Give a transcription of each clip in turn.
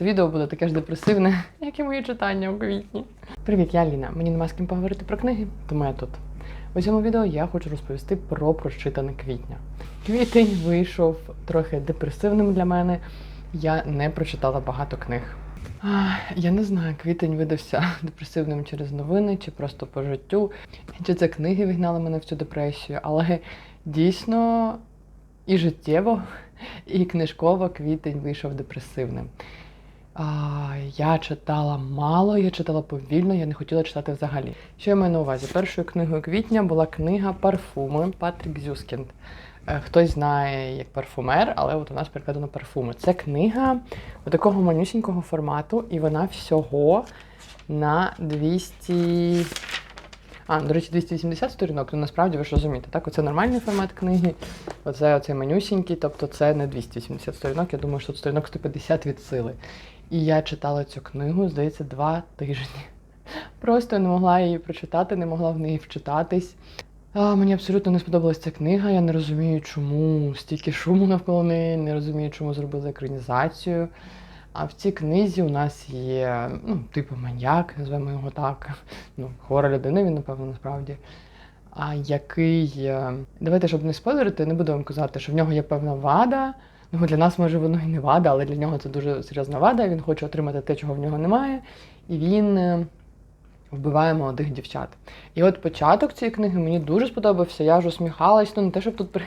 Це відео буде таке ж депресивне, як і мої читання у квітні. Привіт, я Ліна. Мені нема з ким поговорити про книги, тому я тут. У цьому відео я хочу розповісти про прочитане квітня. Квітень вийшов трохи депресивним для мене. Я не прочитала багато книг. Я не знаю, квітень видався депресивним через новини, чи просто по життю, чи це книги вигнали мене в цю депресію, але дійсно і життєво, і книжково квітень вийшов депресивним. А, я читала мало, я читала повільно, я не хотіла читати взагалі. Що я маю на увазі? Першою книгою квітня була книга Парфуми Патрік Зюскінд. Е, Хтось знає як парфумер, але от у нас перекладено парфуми. Це книга такого манюсінького формату, і вона всього на 200. А, до речі, 280 сторінок, ну насправді ви ж розумієте, так? Оце нормальний формат книги, оце оцей манюсінький, тобто це не 280 сторінок, я думаю, що тут сторінок 150 від сили. І я читала цю книгу, здається, два тижні. Просто не могла її прочитати, не могла в неї вчитатись. А, мені абсолютно не сподобалася ця книга. Я не розумію, чому стільки шуму навколо неї, не розумію, чому зробили екранізацію. А в цій книзі у нас є, ну, типу маньяк, назвемо його так. Ну, хвора людина, він, напевно, насправді. А який. е, Давайте, щоб не спойлерити, не буду вам казати, що в нього є певна вада. Ну, для нас, може, воно і не вада, але для нього це дуже серйозна вада. Він хоче отримати те, чого в нього немає. І він е, вбиває молодих дівчат. І от початок цієї книги мені дуже сподобався. Я ж усміхалась, ну не те, щоб тут.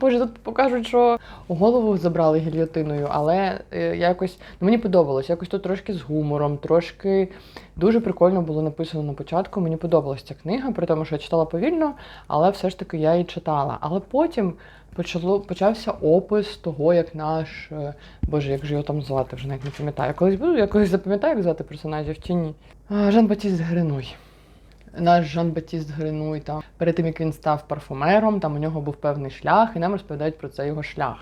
Боже, тут покажуть, що голову забрали гільйотиною, але е, якось ну, мені подобалось. Якось тут трошки з гумором, трошки дуже прикольно було написано на початку. Мені подобалась ця книга, при тому, що я читала повільно, але все ж таки я її читала. Але потім почало почався опис того, як наш е, Боже, як же його там звати, вже навіть не пам'ятаю. Колись буду, я колись запам'ятаю, як звати персонажів чи ні. Жан Батіст Гринуй. Наш Жан Батіст Гринуй там перед тим як він став парфумером, там у нього був певний шлях, і нам розповідають про це його шлях.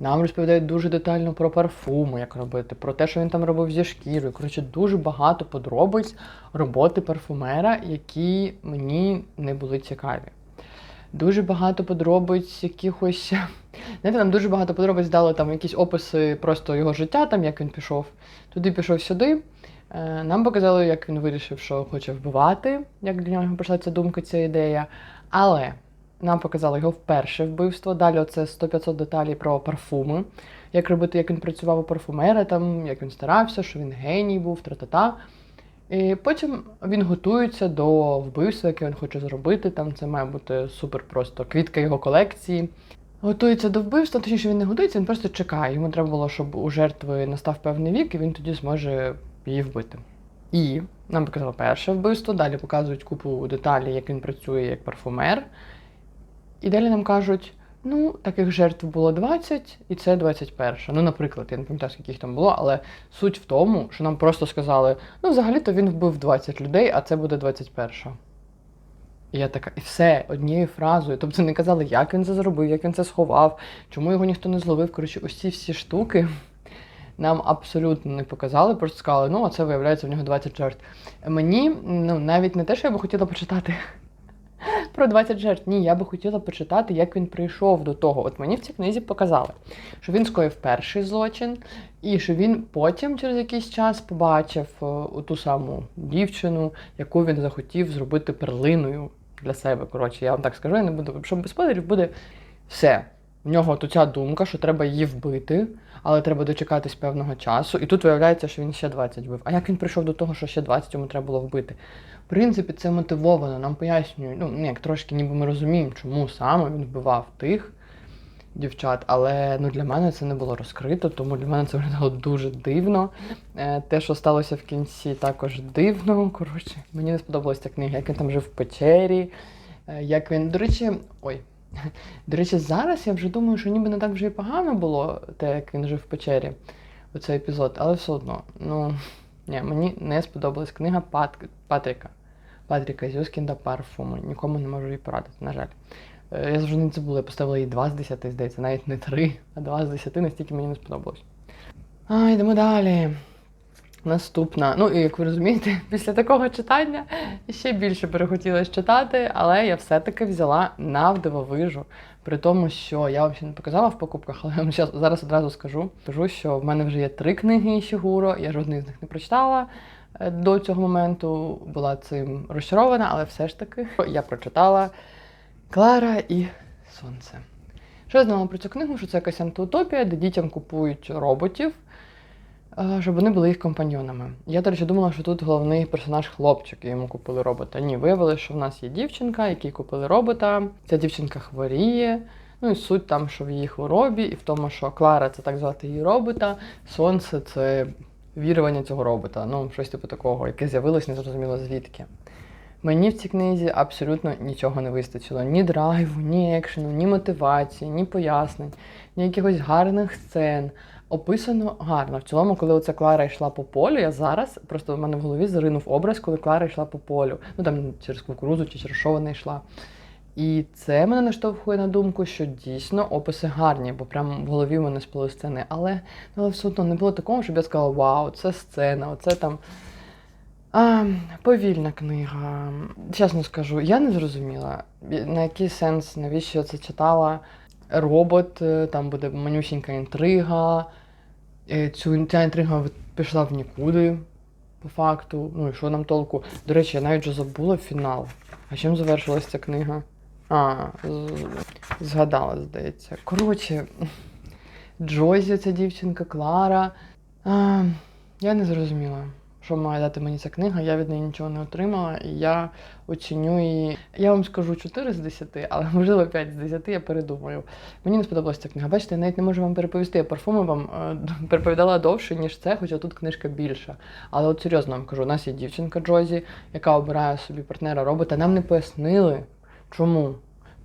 Нам розповідають дуже детально про парфуми, як робити, про те, що він там робив зі шкірою. Коротше, дуже багато подробиць роботи парфумера, які мені не були цікаві. Дуже багато подробиць якихось. Знаєте, нам дуже багато подробиць дали там якісь описи просто його життя, там як він пішов туди, пішов сюди. Е, Нам показали, як він вирішив, що хоче вбивати, як для нього прийшла ця думка, ця ідея. Але нам показали його вперше вбивство. Далі оце 100-500 деталей про парфуми, як робити, як він працював у парфумера, там, як він старався, що він геній був, тра-та-та. І потім він готується до вбивства, яке він хоче зробити. Там це має бути супер просто квітка його колекції. Готується до вбивства, точніше він не готується, він просто чекає. Йому треба було, щоб у жертви настав певний вік, і він тоді зможе її вбити. І нам показали перше вбивство, далі показують купу деталей, як він працює як парфумер. І далі нам кажуть: ну, таких жертв було 20, і це 21. Ну, наприклад, я не пам'ятаю, скільки їх там було, але суть в тому, що нам просто сказали: ну, взагалі-то він вбив 20 людей, а це буде 21. І я така, і все однією фразою. Тобто не казали, як він це зробив, як він це сховав, чому його ніхто не зловив. Коротше, ці всі штуки нам абсолютно не показали, просто сказали, ну, а це виявляється в нього 20 жертв. Мені ну, навіть не те, що я би хотіла почитати про 20 жертв. Ні, я би хотіла почитати, як він прийшов до того. От мені в цій книзі показали, що він скоїв перший злочин, і що він потім через якийсь час побачив е, ту саму дівчину, яку він захотів зробити перлиною для себе. Коротше, я вам так скажу, я не буду, щоб без спойлерів буде все. В нього тут ця думка, що треба її вбити, але треба дочекатись певного часу. І тут виявляється, що він ще 20 вбив. А як він прийшов до того, що ще 20 йому треба було вбити? В принципі, це мотивовано, нам пояснюють, ну як трошки ніби ми розуміємо, чому саме він вбивав тих дівчат, але ну, для мене це не було розкрито, тому для мене це виглядало дуже дивно. Е, Те, що сталося в кінці, також дивно. Коротше, мені не сподобалася книга, як він там жив в печері, е, як він. До речі, ой. До речі, зараз я вже думаю, що ніби не так вже і погано було, те, як він жив в печері, оцей епізод, але все одно. Ну, ні, мені не сподобалась книга Пат... Патріка. Патріка Зюскінда Парфуми. Нікому не можу її порадити, на жаль. Е, Я завжди не забула, я поставила їй 2 з 10, здається, навіть не 3, а 2 з 10, настільки мені не сподобалось. А, йдемо далі. Наступна, ну і як ви розумієте, після такого читання ще більше перехотілося читати, але я все-таки взяла навдивовижу. При тому, що я вам ще не показала в покупках, але я вам зараз одразу скажу. Скажу, що в мене вже є три книги Ішігуро, я жодної з них не прочитала е, до цього моменту, була цим розчарована, але все ж таки я прочитала Клара і Сонце. Що я знала про цю книгу? Що це якась антиутопія, де дітям купують роботів, щоб вони були їх компаньонами. Я, до речі, думала, що тут головний персонаж хлопчик, і йому купили робота. Ні, виявилося, що в нас є дівчинка, якій купили робота. Ця дівчинка хворіє. Ну і суть там, що в її хворобі, і в тому, що Клара це так звати її робота, сонце це вірування цього робота. Ну, щось типу такого, яке з'явилось незрозуміло звідки. Мені в цій книзі абсолютно нічого не вистачило: ні драйву, ні екшену, ні мотивації, ні пояснень, ні якихось гарних сцен. Описано гарно. В цілому, коли оця Клара йшла по полю, я зараз просто в мене в голові заринув образ, коли Клара йшла по полю. Ну там через кукурузу чи через що вона йшла. І це мене наштовхує на думку, що дійсно описи гарні, бо прям в голові в мене сплили сцени. Але, але все одно не було такого, щоб я сказала, вау, це сцена, оце там. А, повільна книга. Чесно скажу, я не зрозуміла, на який сенс, навіщо я це читала. Робот, е, там буде манюсінька інтрига. Е, Цю ця інтрига пішла в нікуди, по факту. Ну і що нам толку? До речі, я навіть вже забула фінал. А чим завершилась ця книга? А, згадала, здається. Коротше, Джозі, ця дівчинка, Клара. А, я не зрозуміла, що має дати мені ця книга. Я від неї нічого не отримала, і я оціню її. Я вам скажу 4 з 10, але можливо 5 з 10 я передумаю. Мені не сподобалася ця книга. Бачите, я навіть не можу вам переповісти. Я парфуми вам е, переповідала довше, ніж це, хоча тут книжка більша. Але от серйозно вам кажу, у нас є дівчинка Джозі, яка обирає собі партнера робота. Нам не пояснили, чому.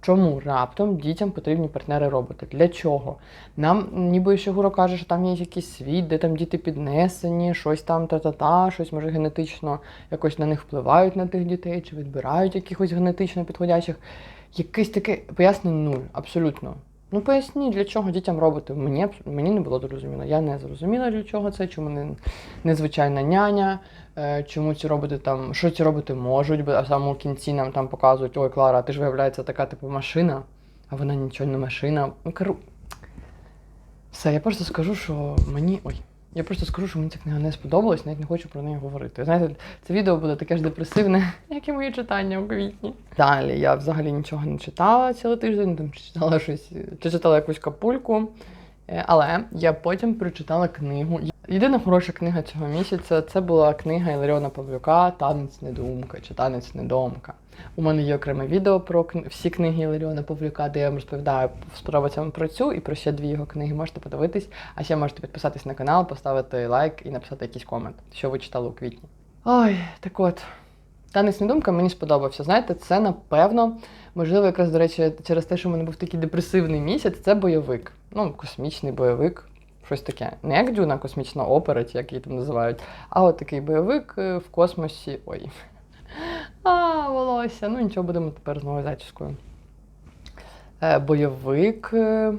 Чому раптом дітям потрібні партнери роботи? Для чого? Нам ніби ще Гуро каже, що там є якийсь світ, де там діти піднесені, щось там та-та-та, щось може генетично якось на них впливають на тих дітей, чи відбирають якихось генетично підходячих. Якесь таке пояснення нуль, абсолютно. Ну поясніть, для чого дітям робити. Мені, мені не було зрозуміло. Я не зрозуміла, для чого це, чому не, незвичайна няня, е, чому ці роботи там, що ці роботи можуть, бо- а самому кінці нам там показують, ой, Клара, ти ж виявляється така типу машина, а вона нічого не машина. Ну. Все, я просто скажу, що мені. Ой. Я просто скажу, що мені ця книга не сподобалась, навіть не хочу про неї говорити. Знаєте, це відео буде таке ж депресивне, як і мої читання у квітні. Далі я взагалі нічого не читала цілий тиждень, там чи читала щось, чи читала якусь капульку. Е, Але я потім прочитала книгу. Єдина хороша книга цього місяця це була книга Іларіона Павлюка Танець недоумка чи Танець недоумка. У мене є окреме відео про всі книги Іларіона Павлюка, де я вам розповідаю сподобається про цю і про ще дві його книги. Можете подивитись, а ще можете підписатись на канал, поставити лайк і написати якийсь комент, що ви читали у квітні. Ой, так от. Танець недумка мені сподобався. Знаєте, це напевно, можливо, якраз, до речі, через те, що в мене був такий депресивний місяць, це бойовик. Ну, космічний бойовик, щось таке. Не як дюна космічна опера, чи як її там називають, а от такий бойовик е, в космосі. Ой. А, волосся. Ну нічого, будемо тепер з новою зачіскою. Е, бойовик, е,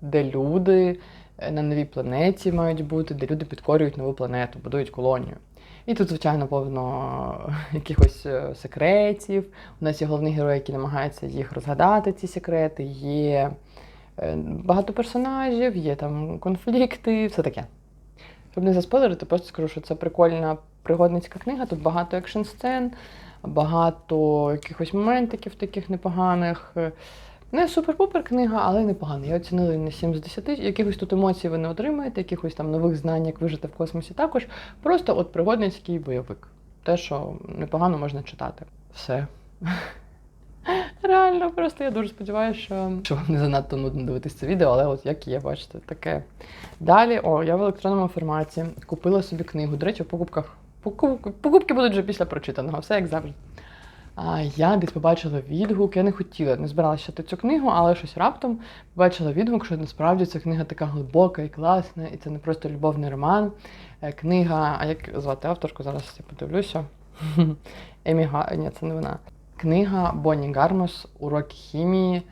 де люди на новій планеті мають бути, де люди підкорюють нову планету, будують колонію. І тут, звичайно, повно якихось секретів. У нас є головний герой, який намагається їх розгадати, ці секрети. Є багато персонажів, є там конфлікти, все таке. Щоб не заспойлерити, просто скажу, що це прикольна пригодницька книга. Тут багато екшн сцен, багато якихось моментиків таких непоганих. Е, Не супер-пупер книга, але непогана. Я оцінила її на 7 з 10. Якихось тут емоцій ви не отримаєте, якихось там нових знань, як вижити в космосі також. Просто от пригодницький бойовик. Те, що непогано можна читати. Все. Реально, просто я дуже сподіваюся, що, що вам не занадто нудно дивитися це відео, але от як є, бачите, таке. Далі, о, я в електронному форматі купила собі книгу. До речі, в покупках. Покупки, будуть вже після прочитаного, все як завжди. А я десь побачила відгук, я не хотіла, не збиралася читати цю книгу, але щось раптом побачила відгук, що насправді ця книга така глибока і класна, і це не просто любовний роман. Е, Книга, а як звати авторку, зараз я подивлюся. Емі Га... Ні, це не вона. Книга Бонні Гармос Уроки хімії.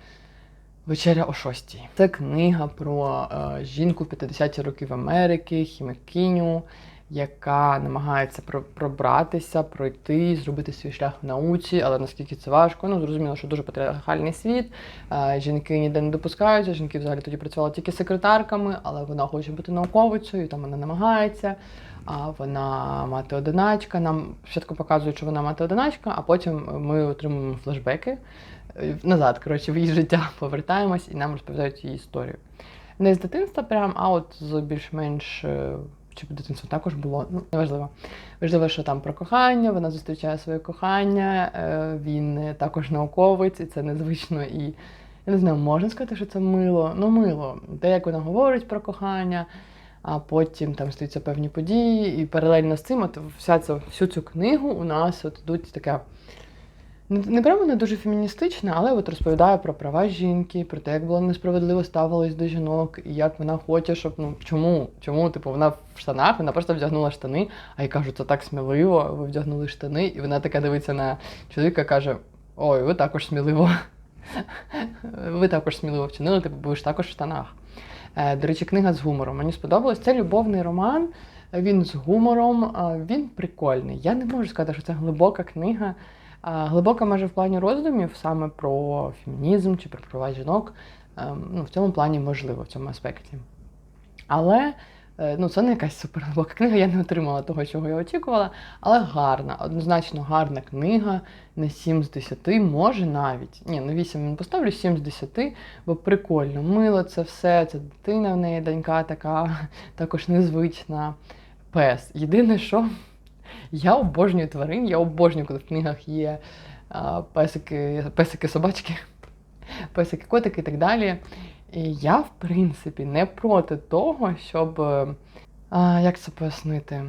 Вечеря о шостій. Це книга про е, жінку 50-ті років Америки, хімікиню, яка намагається про- пробратися, пройти, зробити свій шлях в науці, але наскільки це важко. Ну, зрозуміло, що дуже патріархальний світ. е, Жінки ніде не допускаються. Жінки взагалі тоді працювали тільки секретарками, але вона хоче бути науковицею, там вона намагається. А вона мати одиначка. Нам спочатку показують, що вона мати одиначка, а потім ми отримуємо флешбеки е, назад. Коротше, в її життя повертаємось і нам розповідають її історію. Не з дитинства, прям, а от з більш-менш. е, Чи дитинство також було, ну неважливо. Важливо, що там про кохання, вона зустрічає своє кохання, е, він також науковець, і це незвично і я не знаю, можна сказати, що це мило. Ну, мило. Те, як вона говорить про кохання, а потім там стаються певні події, і паралельно з цим, от вся ця, всю цю книгу у нас от ідуть така. Не, прямо не дуже феміністична, але от розповідає про права жінки, про те, як було несправедливо ставилось до жінок, і як вона хоче, щоб ну чому? Чому? Типу, вона в штанах, вона просто вдягнула штани, а я кажу, це так сміливо, ви вдягнули штани, і вона така дивиться на чоловіка, каже: Ой, ви також сміливо. Ви також сміливо вчинили, типу, ж також в штанах. Е, До речі, книга з гумором. Мені сподобалось. Це любовний роман. Він з гумором, він прикольний. Я не можу сказати, що це глибока книга. Глибока майже в плані роздумів саме про фемінізм чи про права жінок. Ем, Ну, в цьому плані можливо, в цьому аспекті. Але е, ну, це не якась суперглибока книга, я не отримала того, чого я очікувала. Але гарна, однозначно гарна книга. Не 7 з 10, може навіть. Ні, ну 8 не поставлю, 7 з 10, бо прикольно. Мило це все, це дитина в неї, донька така, також незвична. Пес. Єдине, що я обожнюю тварин, я обожнюю, коли в книгах є песики, песики, собачки, песики, котики і так далі. Я, в принципі, не проти того, щоб. е, А, як це пояснити?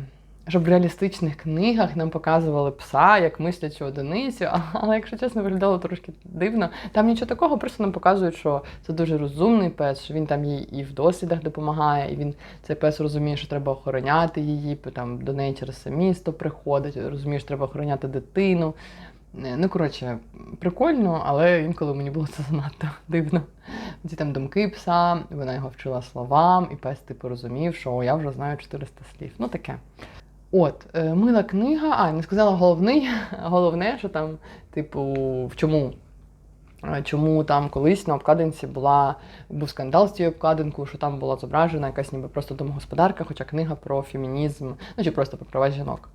Щоб в реалістичних книгах нам показували пса як мислячу одиницю, але, якщо чесно, виглядало трошки дивно. Там нічого такого, просто нам показують, що це дуже розумний пес, що він там їй і в дослідах допомагає, і він цей пес розуміє, що треба охороняти її, там до неї через все місто приходить, розуміє, що треба охороняти дитину. Е, Ну, коротше, прикольно, але інколи мені було це занадто дивно. Ці там думки пса, вона його вчила словам, і пес типу розумів, що я вже знаю 400 слів. Ну таке. От, е, мила книга, а, не сказала головний, головне, що там, типу, в чому? Е, Чому там колись на обкладинці була, був скандал з цією обкладинкою, що там була зображена якась ніби просто домогосподарка, хоча книга про фемінізм, ну чи просто про права жінок.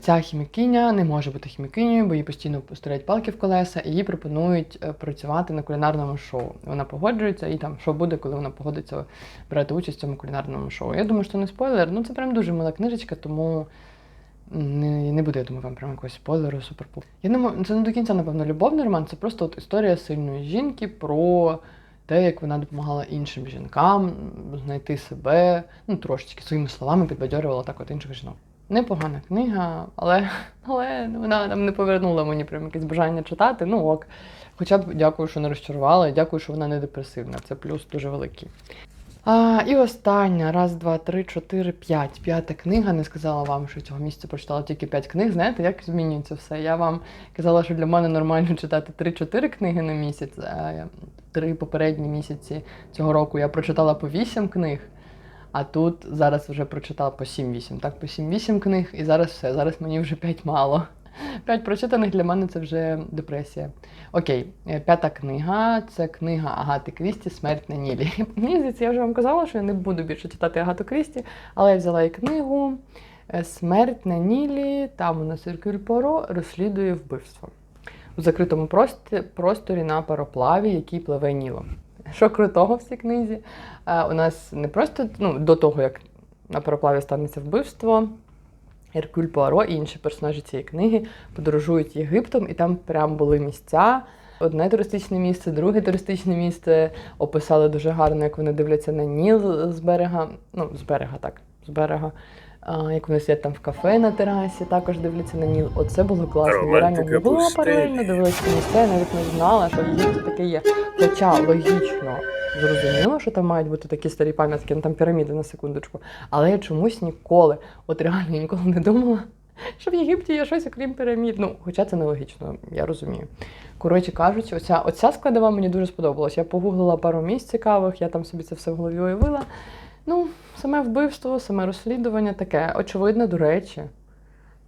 Ця хімікиня не може бути хімікинею, бо їй постійно стоять палки в колеса, і їй пропонують е, працювати на кулінарному шоу. Вона погоджується, і там що буде, коли вона погодиться брати участь в цьому кулінарному шоу. Я думаю, що не спойлер. Ну це прям дуже мила книжечка, тому не, не буде, я думаю, вам прям якогось спойлеру, суперпуп. Я мо- це не до кінця, напевно, любовний роман, це просто от історія сильної жінки про те, як вона допомагала іншим жінкам знайти себе, ну трошечки своїми словами підбадьорювала так от інших жінок. Непогана книга, але, але вона там не повернула мені прям якесь бажання читати. Ну ок. Хоча б дякую, що не розчарувала, і дякую, що вона не депресивна. Це плюс дуже великий. А, і остання, раз, два, три, чотири, п'ять. П'ята книга. Не сказала вам, що цього місяця прочитала тільки п'ять книг. Знаєте, як змінюється все? Я вам казала, що для мене нормально читати 3-4 книги на місяць. А три попередні місяці цього року я прочитала по 8 книг. А тут зараз вже прочитала по 7-8. Так, по 7-8 книг, і зараз все. Зараз мені вже 5 мало. 5 прочитаних для мене це вже депресія. Окей, е, п'ята книга це книга Агати Крісті Смерть на Нілі. Мені здається, я вже вам казала, що я не буду більше читати Агату Крісті, але я взяла і книгу е, Смерть на Нілі. Там у нас Поро розслідує вбивство у закритому просторі на пароплаві, який пливе Нілом. Що крутого в цій книзі? Е, У нас не просто ну, до того, як на пароплаві станеться вбивство. Еркюль Пуаро і інші персонажі цієї книги подорожують Єгиптом, і там прям були місця. Одне туристичне місце, друге туристичне місце. Описали дуже гарно, як вони дивляться на Ніл з берега. Ну, з берега, так, з берега. Як вони сидять там в кафе на терасі, також дивляться на Ніл. Оце було класно. Я реально Романтика була паралельно, дивилася на місце, я навіть не знала, що в таке є. Хоча логічно зрозуміло, що там мають бути такі старі пам'ятки, ну там піраміди на секундочку. Але я чомусь ніколи, от реально ніколи не думала, що в Єгипті є щось окрім пірамід. Ну, хоча це нелогічно, я розумію. Коротше кажучи, оця, оця складова мені дуже сподобалась. Я погуглила пару місць цікавих, я там собі це все в голові уявила. Ну, саме вбивство, саме розслідування таке. Очевидно, до речі,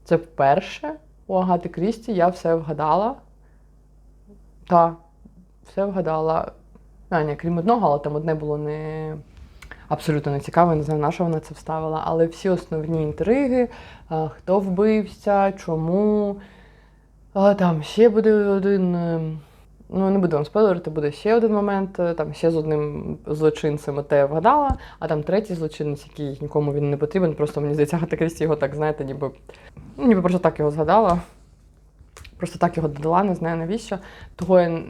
це вперше у Агати Крісті я все вгадала. Та, все вгадала. А, ні, крім одного, але там одне було не абсолютно не цікаве, не знаю, на що вона це вставила. Але всі основні інтриги, хто вбився, чому. А, там ще буде один. Ну, не буду вам спойлерити, буде ще один момент. е, Там ще з одним злочинцем те вгадала, а там третій злочинець, який нікому він не потрібен. Просто мені здається, Агата Крісті його так, знаєте, ніби, ну, ніби просто так його згадала. Просто так його додала, не знаю навіщо. Того, я,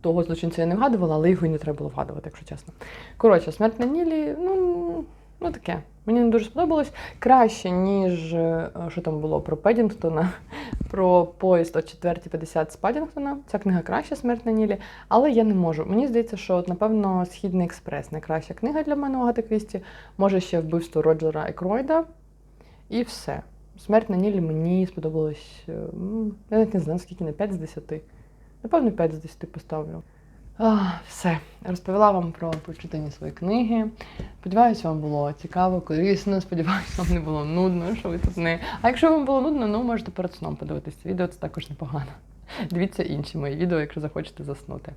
того злочинця я не вгадувала, але його і не треба було вгадувати, якщо чесно. Коротше, смерть на Нілі, ну, ну таке. Мені не дуже сподобалось. Краще, ніж е, що там було про Педінгтона, про поїзд о 4.50 з Падінгтона. Ця книга краща смерть на Нілі, але я не можу. Мені здається, що от, напевно Східний експрес найкраща книга для мене у Агати. Може ще вбивство Роджера Екройда. І все. Смерть на Нілі мені сподобалось. е, Я навіть не знаю, скільки на 5 з 10. Напевно, 5 з 10 поставлю. Все, розповіла вам про прочитані свої книги. Сподіваюсь, вам було цікаво, корисно. Сподіваюсь, вам не було нудно, що ви тут не. А якщо вам було нудно, ну можете перед сном подивитися відео, це також непогано. Дивіться інші мої відео, якщо захочете заснути.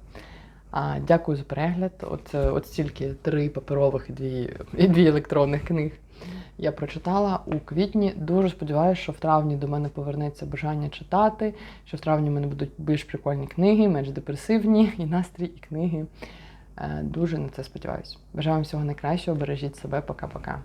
А, дякую за перегляд. От, е, от стільки три паперових і дві, і дві електронних книг я прочитала у квітні. Дуже сподіваюся, що в травні до мене повернеться бажання читати, що в травні в мене будуть більш прикольні книги, менш депресивні і настрій, і книги. Е, Дуже на це сподіваюся. Бажаю вам всього найкращого, бережіть себе, пока-пока.